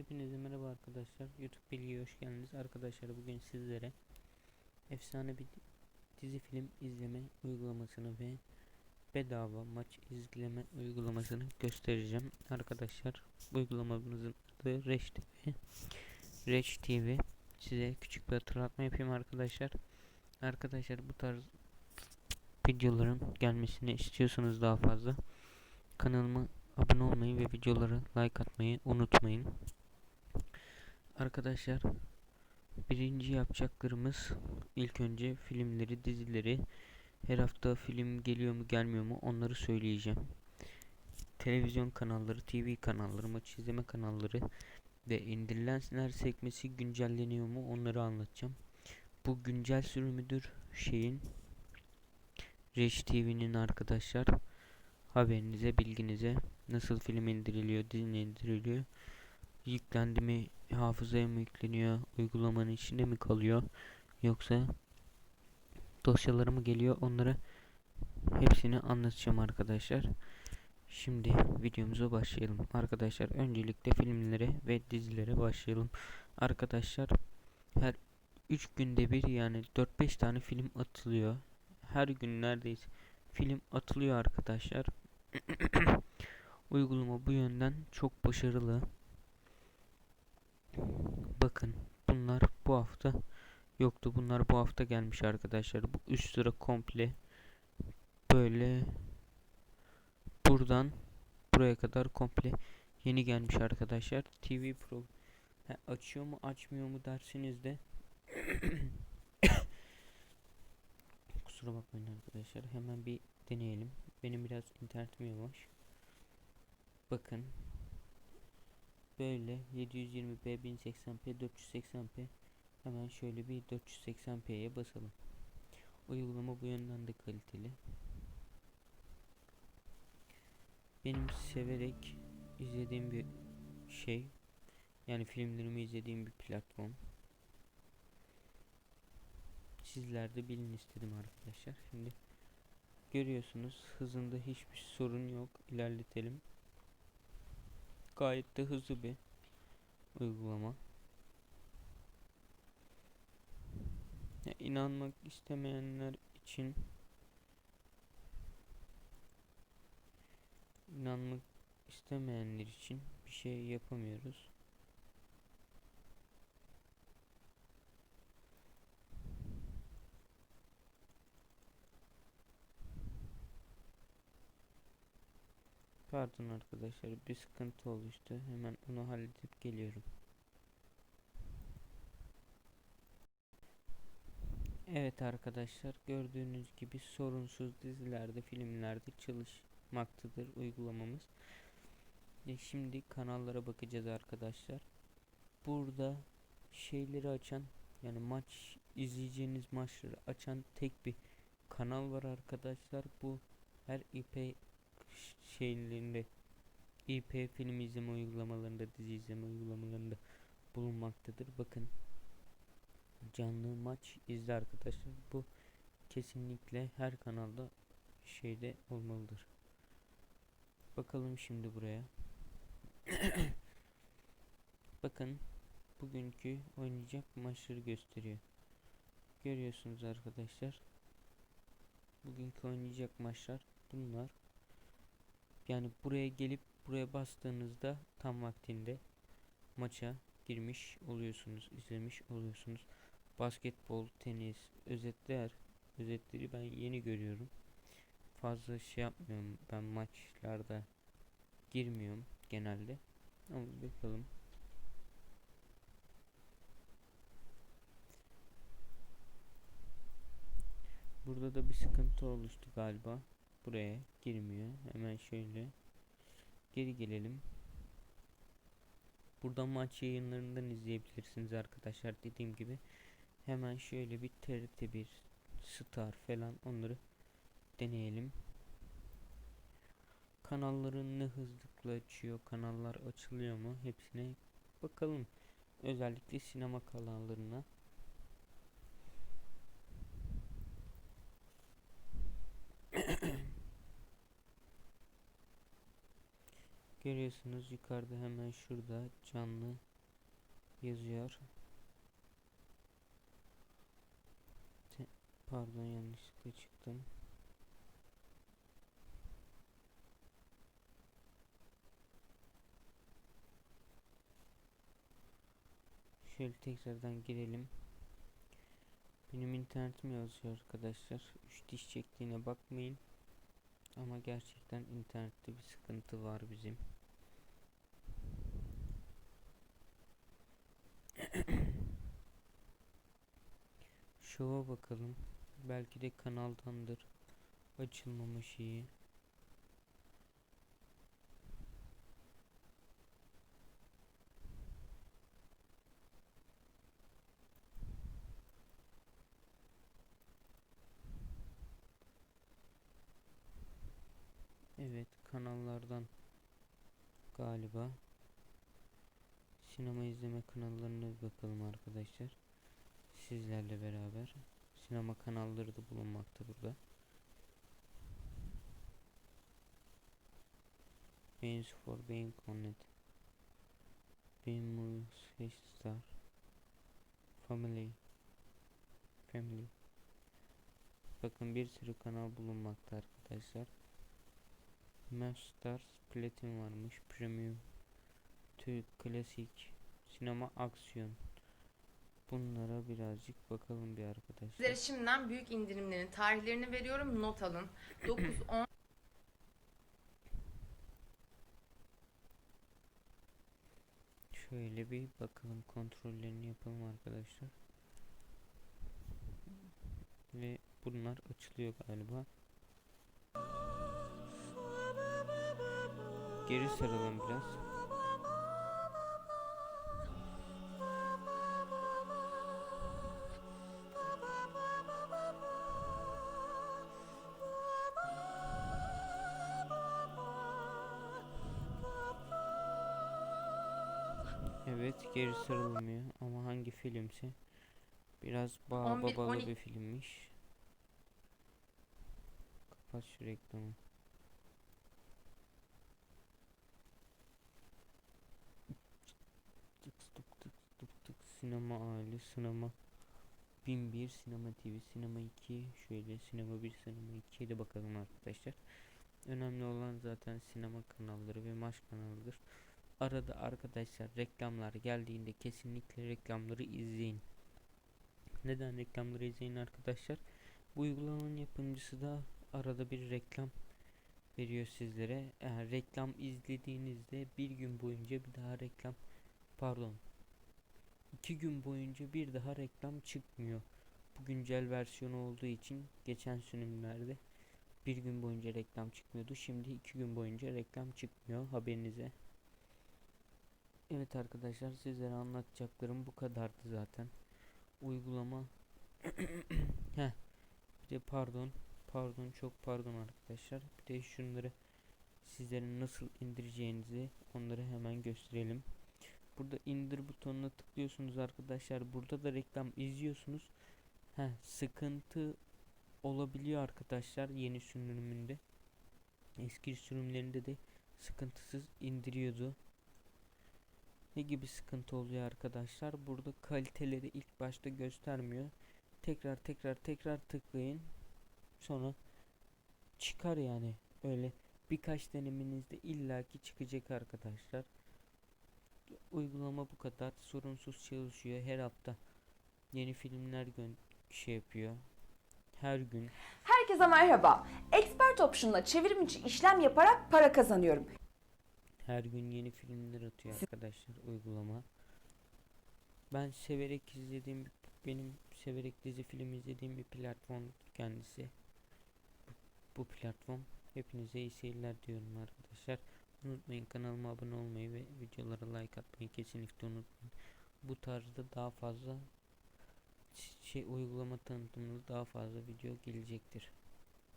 Hepinize merhaba arkadaşlar. YouTube bilgiye hoş geldiniz. Arkadaşlar bugün sizlere efsane bir dizi film izleme uygulamasını ve bedava maç izleme uygulamasını göstereceğim. Arkadaşlar bu uygulamamızın adı Reç TV. Reç TV. Size küçük bir hatırlatma yapayım arkadaşlar. Arkadaşlar bu tarz videoların gelmesini istiyorsanız daha fazla kanalıma abone olmayı ve videolara like atmayı unutmayın. Arkadaşlar birinci yapacaklarımız ilk önce filmleri, dizileri her hafta film geliyor mu gelmiyor mu onları söyleyeceğim. Televizyon kanalları, TV kanalları, maç izleme kanalları ve indirilenler sekmesi güncelleniyor mu onları anlatacağım. Bu güncel sürümüdür şeyin Reç TV'nin arkadaşlar haberinize bilginize nasıl film indiriliyor dizi indiriliyor yüklendi mi hafızaya mı yükleniyor uygulamanın içinde mi kalıyor yoksa dosyaları mı geliyor onları hepsini anlatacağım arkadaşlar. Şimdi videomuza başlayalım. Arkadaşlar öncelikle filmlere ve dizilere başlayalım. Arkadaşlar her 3 günde bir yani 4-5 tane film atılıyor. Her gün neredeyse film atılıyor arkadaşlar. Uygulama bu yönden çok başarılı. Bakın bunlar bu hafta yoktu. Bunlar bu hafta gelmiş arkadaşlar. Bu üst sıra komple böyle buradan buraya kadar komple yeni gelmiş arkadaşlar. TV Pro He, açıyor mu açmıyor mu dersiniz de kusura bakmayın arkadaşlar. Hemen bir deneyelim. Benim biraz internetim yavaş. Bakın. Böyle 720p, 1080p, 480p. Hemen şöyle bir 480p'ye basalım. Uygulama bu yönden de kaliteli. Benim severek izlediğim bir şey. Yani filmlerimi izlediğim bir platform. Sizler de bilin istedim arkadaşlar. Şimdi görüyorsunuz hızında hiçbir sorun yok. İlerletelim gayet de hızlı bir uygulama. Ya, inanmak istemeyenler için inanmak istemeyenler için bir şey yapamıyoruz. Pardon arkadaşlar bir sıkıntı oluştu. Hemen onu halledip geliyorum. Evet arkadaşlar gördüğünüz gibi sorunsuz dizilerde filmlerde çalışmaktadır uygulamamız. E şimdi kanallara bakacağız arkadaşlar. Burada şeyleri açan yani maç izleyeceğiniz maçları açan tek bir kanal var arkadaşlar. Bu her IP şeylerinde IP film izleme uygulamalarında dizi izleme uygulamalarında bulunmaktadır. Bakın canlı maç izle arkadaşlar. Bu kesinlikle her kanalda şeyde olmalıdır. Bakalım şimdi buraya. Bakın bugünkü oynayacak maçları gösteriyor. Görüyorsunuz arkadaşlar. Bugünkü oynayacak maçlar bunlar. Yani buraya gelip buraya bastığınızda tam vaktinde maça girmiş oluyorsunuz, izlemiş oluyorsunuz. Basketbol, tenis, özetler, özetleri ben yeni görüyorum. Fazla şey yapmıyorum ben maçlarda girmiyorum genelde. Ama bakalım. Burada da bir sıkıntı oluştu galiba buraya girmiyor. Hemen şöyle geri gelelim. Buradan maç yayınlarından izleyebilirsiniz arkadaşlar dediğim gibi. Hemen şöyle bir TRT1 Star falan onları deneyelim. Kanalların ne hızlıkla açıyor, kanallar açılıyor mu hepsine bakalım. Özellikle sinema kanallarına Görüyorsunuz yukarıda hemen şurada canlı yazıyor. Te- Pardon yanlışlıkla çıktım. Şöyle tekrardan girelim. Benim internetim yazıyor arkadaşlar. 3 diş çektiğine bakmayın. Ama gerçekten internette bir sıkıntı var bizim. Şova bakalım. Belki de kanaldandır. Açılmama şeyi. Evet kanallardan galiba sinema izleme kanallarına bakalım arkadaşlar. Sizlerle beraber sinema kanalları da bulunmakta burada. Beans for Being Connect Bean Movies Star Family Family Bakın bir sürü kanal bulunmakta arkadaşlar. Stars Platin varmış. Premium Türk Klasik Sinema Aksiyon Bunlara birazcık bakalım bir arkadaşlar. Sizlere şimdiden büyük indirimlerin tarihlerini veriyorum. Not alın. 9, 10, Şöyle bir bakalım kontrollerini yapalım arkadaşlar. Ve bunlar açılıyor galiba. Geri saralım biraz. Evet geri sarılmıyor ama hangi filmse biraz bağ 11, babalı 12. bir filmmiş. Kapat şu reklamı. Sinema aile sinema 1001 sinema TV sinema 2 şöyle sinema 1 sinema 2'ye de bakalım arkadaşlar. Önemli olan zaten sinema kanalları ve maç kanalıdır. Arada arkadaşlar reklamlar geldiğinde kesinlikle reklamları izleyin. Neden reklamları izleyin arkadaşlar? Bu uygulamanın yapımcısı da arada bir reklam veriyor sizlere. Eğer reklam izlediğinizde bir gün boyunca bir daha reklam pardon iki gün boyunca bir daha reklam çıkmıyor. Bu güncel versiyonu olduğu için geçen sürümlerde bir gün boyunca reklam çıkmıyordu. Şimdi iki gün boyunca reklam çıkmıyor haberinize. Evet arkadaşlar sizlere anlatacaklarım bu kadardı zaten. Uygulama Heh. Bir de pardon. Pardon çok pardon arkadaşlar. Bir de şunları sizlerin nasıl indireceğinizi onları hemen gösterelim. Burada indir butonuna tıklıyorsunuz arkadaşlar. Burada da reklam izliyorsunuz. Heh, sıkıntı olabiliyor arkadaşlar yeni sürümünde. Eski sürümlerinde de sıkıntısız indiriyordu. Ne gibi sıkıntı oluyor arkadaşlar? Burada kaliteleri ilk başta göstermiyor. Tekrar tekrar tekrar tıklayın. Sonra çıkar yani. Öyle birkaç denemenizde illaki çıkacak arkadaşlar. Uygulama bu kadar sorunsuz çalışıyor. Her hafta yeni filmler gön şey yapıyor. Her gün Herkese merhaba. Expert Option'la çevrim içi işlem yaparak para kazanıyorum. Her gün yeni filmler atıyor arkadaşlar uygulama. Ben severek izlediğim benim severek dizi film izlediğim bir platform kendisi. Bu platform hepinize iyi seyirler diyorum arkadaşlar. Unutmayın kanalıma abone olmayı ve videolara like atmayı kesinlikle unutmayın. Bu tarzda daha fazla şey uygulama tanıtımlı daha fazla video gelecektir.